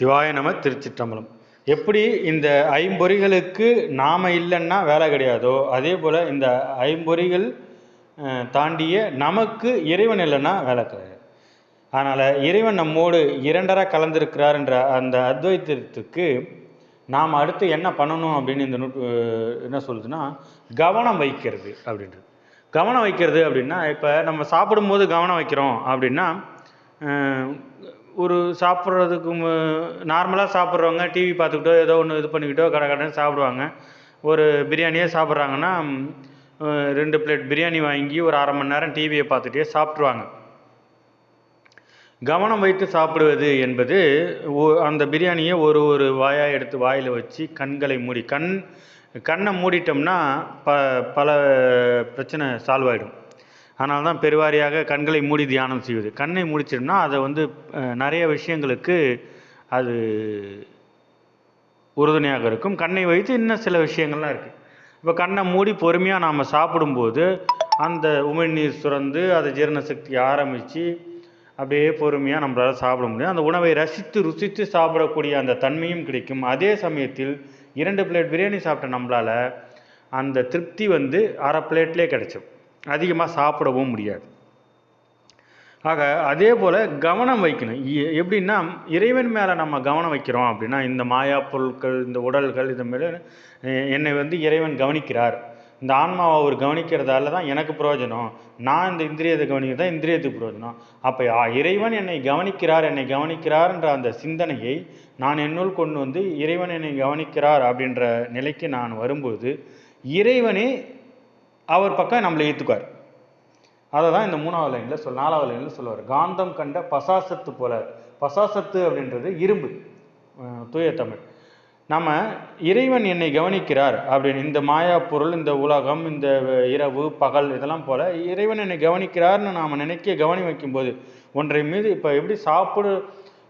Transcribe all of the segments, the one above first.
சிவாய நம திருச்சிற்றம்பலம். எப்படி இந்த ஐம்பொறிகளுக்கு நாம இல்லைன்னா வேலை கிடையாதோ அதே போல் இந்த ஐம்பொறிகள் தாண்டிய நமக்கு இறைவன் இல்லைன்னா வேலை கிடையாது. அதனால் இறைவன் நம்மோடு இரண்டரை கலந்திருக்கிறார்ன்ற அந்த அத்வைத்தத்துக்கு நாம் அடுத்து என்ன பண்ணணும் அப்படின்னு இந்த நூட் என்ன சொல்லுதுன்னா கவனம் வைக்கிறது அப்படின்றது. கவனம் வைக்கிறது அப்படின்னா இப்போ நம்ம சாப்பிடும்போது கவனம் வைக்கிறோம் அப்படின்னா ஒரு சாப்பிட்றதுக்கு நார்மலாக சாப்பிட்றவங்க டிவி பார்த்துக்கிட்டோ ஏதோ ஒன்று இது பண்ணிக்கிட்டோ கடை கடைன்னு சாப்பிடுவாங்க. ஒரு பிரியாணியே சாப்பிட்றாங்கன்னா ரெண்டு பிளேட் பிரியாணி வாங்கி ஒரு அரை மணி நேரம் டிவியை பார்த்துட்டே சாப்பிட்ருவாங்க. கவனம் வைத்து சாப்பிடுவது என்பது அந்த பிரியாணியை ஒரு ஒரு வாயாக எடுத்து வாயில் வச்சு கண்களை மூடி கண் கண்ணை மூடிட்டோம்னா ப பல பிரச்சனை சால்வ் ஆகிடும் அதனால தான் பெருவாரியாக கண்களை மூடி தியானம் செய்வது. கண்ணை முடிச்சிடும்னா அதை வந்து நிறைய விஷயங்களுக்கு அது உறுதுணையாக இருக்கும். கண்ணை வைத்து இன்னும் சில விஷயங்கள்லாம் இருக்குது இப்போ கண்ணை மூடி பொறுமையாக நாம் சாப்பிடும்போது அந்த உமிழ்நீர் சுரந்து அதை ஜீரண சக்தி ஆரம்பித்து அப்படியே பொறுமையாக நம்மளால் சாப்பிட முடியும். அந்த உணவை ரசித்து ருசித்து சாப்பிடக்கூடிய அந்த தன்மையும் கிடைக்கும். அதே சமயத்தில் இரண்டு பிளேட் பிரியாணி சாப்பிட்ட நம்மளால் அந்த திருப்தி வந்து அரை பிளேட்லேயே கிடைச்சிடும் அதிகமாக சாப்பிடவும் முடியாது. ஆக அதே போல் கவனம் வைக்கணும். எப்படின்னா இறைவன் மேலே நம்ம கவனம் வைக்கிறோம் அப்படின்னா இந்த மாயா பொருட்கள் இந்த உடல்கள் இது மேலே என்னை வந்து இறைவன் கவனிக்கிறார். இந்த ஆன்மாவை அவர் கவனிக்கிறதால தான் எனக்கு பிரயோஜனம். நான் இந்த இந்திரியத்தை கவனிக்கிறது தான் இந்திரியத்துக்கு பிரயோஜனம். அப்போ இறைவன் என்னை கவனிக்கிறார் என்னை கவனிக்கிறார்ன்ற அந்த சிந்தனையை நான் என்னுள் கொண்டு வந்து இறைவன் என்னை கவனிக்கிறார் அப்படின்ற நிலைக்கு நான் வரும்போது இறைவனே அவர் பக்கம் நம்மளை ஏற்றுக்குவார் அதை தான் இந்த மூணாவது லைனில் சொல் நாலாவது லைனில் சொல்லுவார். காந்தம் கண்ட பசாசத்து போல பசாசத்து அப்படின்றது இரும்பு தூய தமிழ் நம்ம இறைவன் என்னை கவனிக்கிறார் அப்படின்னு இந்த மாயா பொருள் இந்த உலகம் இந்த இரவு பகல் இதெல்லாம் போல இறைவன் என்னை கவனிக்கிறார்னு நாம் நினைக்க கவனி வைக்கும்போது ஒன்றை மீது இப்போ எப்படி சாப்பிடு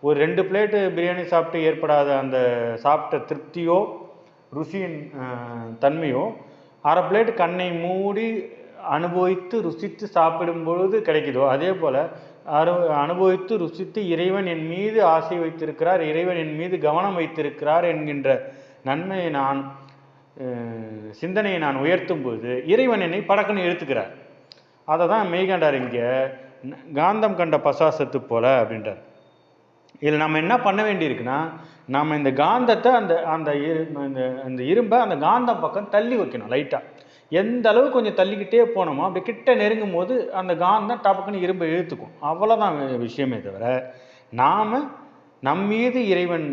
ஒரு ரெண்டு பிளேட்டு பிரியாணி சாப்பிட்டு ஏற்படாத அந்த சாப்பிட்ட திருப்தியோ ருசியின் தன்மையோ அரை பிளேட் கண்ணை மூடி அனுபவித்து ருசித்து சாப்பிடும் பொழுது கிடைக்குதோ? அதே போல் அரு அனுபவித்து ருசித்து இறைவன் என் மீது ஆசை வைத்திருக்கிறார் இறைவன் என் மீது கவனம் வைத்திருக்கிறார் என்கின்ற நன்மையை நான் சிந்தனையை நான் உயர்த்தும் போது இறைவன் என்னை படக்குன்னு எழுத்துக்கிறார் அதை தான் மெய்கண்டார் இங்கே காந்தம் கண்ட பசாசத்து போல அப்படின்றார். இதில் நம்ம என்ன பண்ண வேண்டியிருக்குன்னா நம்ம இந்த காந்தத்தை அந்த அந்த இரு இந்த அந்த இரும்பை அந்த காந்தம் பக்கம் தள்ளி வைக்கணும் லைட்டாக எந்த அளவு கொஞ்சம் தள்ளிக்கிட்டே போனோமோ அப்படி கிட்ட நெருங்கும் போது அந்த காந்தம் டபக்குன்னு இரும்பை இழுத்துக்கும். அவ்வளோதான் விஷயமே தவிர நாம் நம்மீது இறைவன்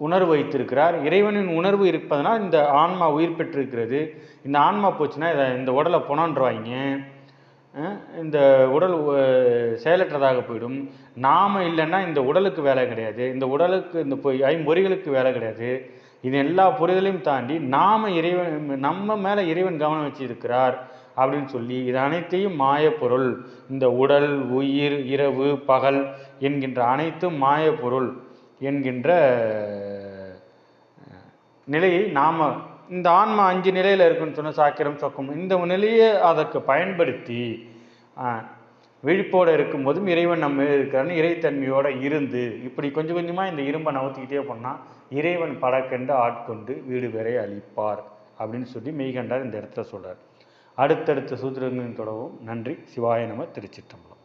உணர்வு வைத்திருக்கிறார். இறைவனின் உணர்வு இருப்பதனால் இந்த ஆன்மா உயிர் பெற்றிருக்கிறது. இந்த ஆன்மா போச்சுன்னா இதை இந்த உடலை புணன்றுவாங்க இந்த உடல் செயலற்றதாக போயிடும். நாம் இல்லைன்னா இந்த உடலுக்கு வேலை கிடையாது. இந்த உடலுக்கு இந்த பொய் ஐம்பொறிகளுக்கு வேலை கிடையாது. இது எல்லா புரிதலையும் தாண்டி நாம் இறைவன் நம்ம மேலே இறைவன் கவனம் வச்சிருக்கிறார் அப்படின்னு சொல்லி இது அனைத்தையும் மாயப்பொருள். இந்த உடல் உயிர் இரவு பகல் என்கின்ற அனைத்தும் மாயப்பொருள் என்கின்ற நிலையை நாம் இந்த ஆன்மா அஞ்சு நிலையில் இருக்குன்னு சொன்ன சாக்கிரம் சொக்கம். இந்த நிலையை அதற்கு பயன்படுத்தி விழிப்போடு இருக்கும்போதும் இறைவன் நம்ம இருக்கிறான்னு இறைத்தன்மையோடு இருந்து இப்படி கொஞ்சம் கொஞ்சமாக இந்த இரும்பை நவுத்திக்கிட்டே போனால் இறைவன் படக்கண்டு ஆட்கொண்டு வீடு வரை அளிப்பார் அப்படின்னு சொல்லி மெய்கண்டார் இந்த இடத்துல சொல்கிறார் அடுத்தடுத்த சூத்திரங்களின் தொடவும் நன்றி. சிவாய நம திருச்சிற்றம்பலம்.